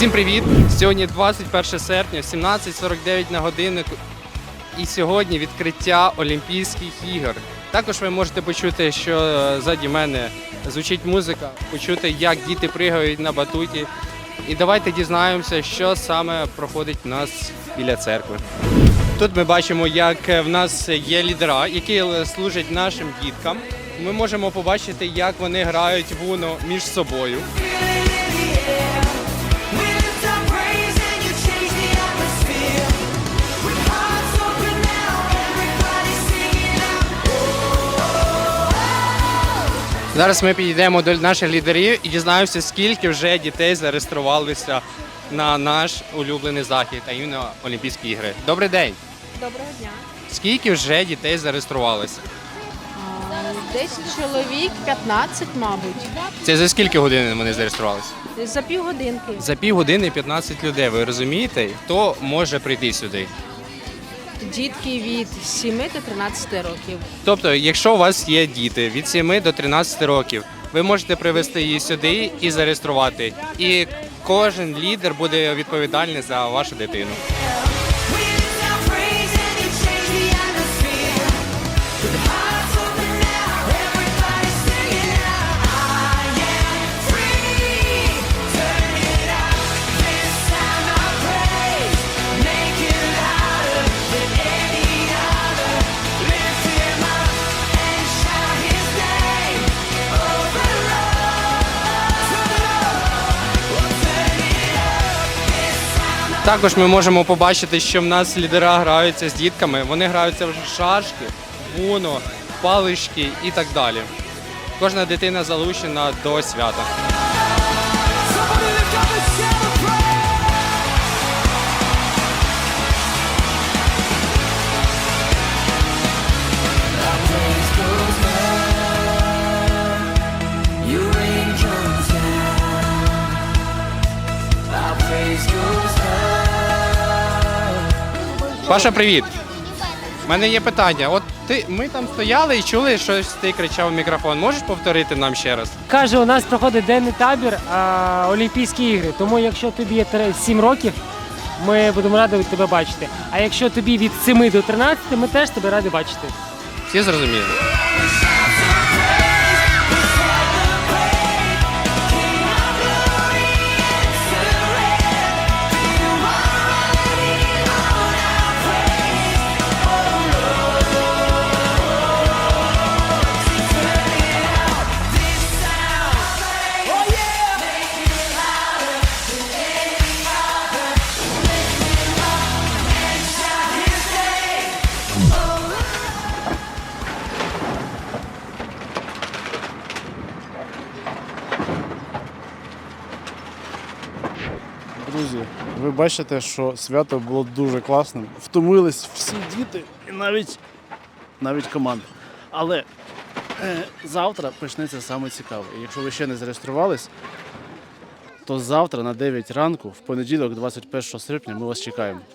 Всім привіт! Сьогодні 21 серпня, 17.49 на годиннику. І сьогодні відкриття Олімпійських ігор. Також ви можете почути, що е, ззаді мене звучить музика, почути, як діти пригають на батуті. І давайте дізнаємося, що саме проходить у нас біля церкви. Тут ми бачимо, як е, в нас є лідера, які е, служать нашим діткам. Ми можемо побачити, як вони грають в уно між собою. Зараз ми підійдемо до наших лідерів і дізнаємося, скільки вже дітей зареєструвалися на наш улюблений захід, а іменно Олімпійські ігри. Добрий день! Доброго дня. Скільки вже дітей зареєструвалися? Десь чоловік 15, мабуть. Це за скільки годин вони зареєструвалися? За півгодинки. За півгодини 15 людей. Ви розумієте, хто може прийти сюди? Дітки від 7 до 13 років. Тобто, якщо у вас є діти від 7 до 13 років, ви можете привезти її сюди і зареєструвати. І кожен лідер буде відповідальний за вашу дитину. Також ми можемо побачити, що в нас лідера граються з дітками. Вони граються в шашки, в уно, палички і так далі. Кожна дитина залучена до свята. Your angels Паша, привіт! У мене є питання. От ти ми там стояли і чули, щось ти кричав в мікрофон. Можеш повторити нам ще раз? Каже, у нас проходить денний табір а, Олімпійські ігри. Тому якщо тобі є 7 років, ми будемо раді тебе бачити. А якщо тобі від 7 до 13, ми теж тебе раді бачити. Всі зрозуміли? Друзі, ви бачите, що свято було дуже класним. Втомились всі діти і навіть, навіть команда. Але е, завтра почнеться саме цікаве. І якщо ви ще не зареєструвались, то завтра на 9 ранку, в понеділок, 21 серпня, ми вас чекаємо.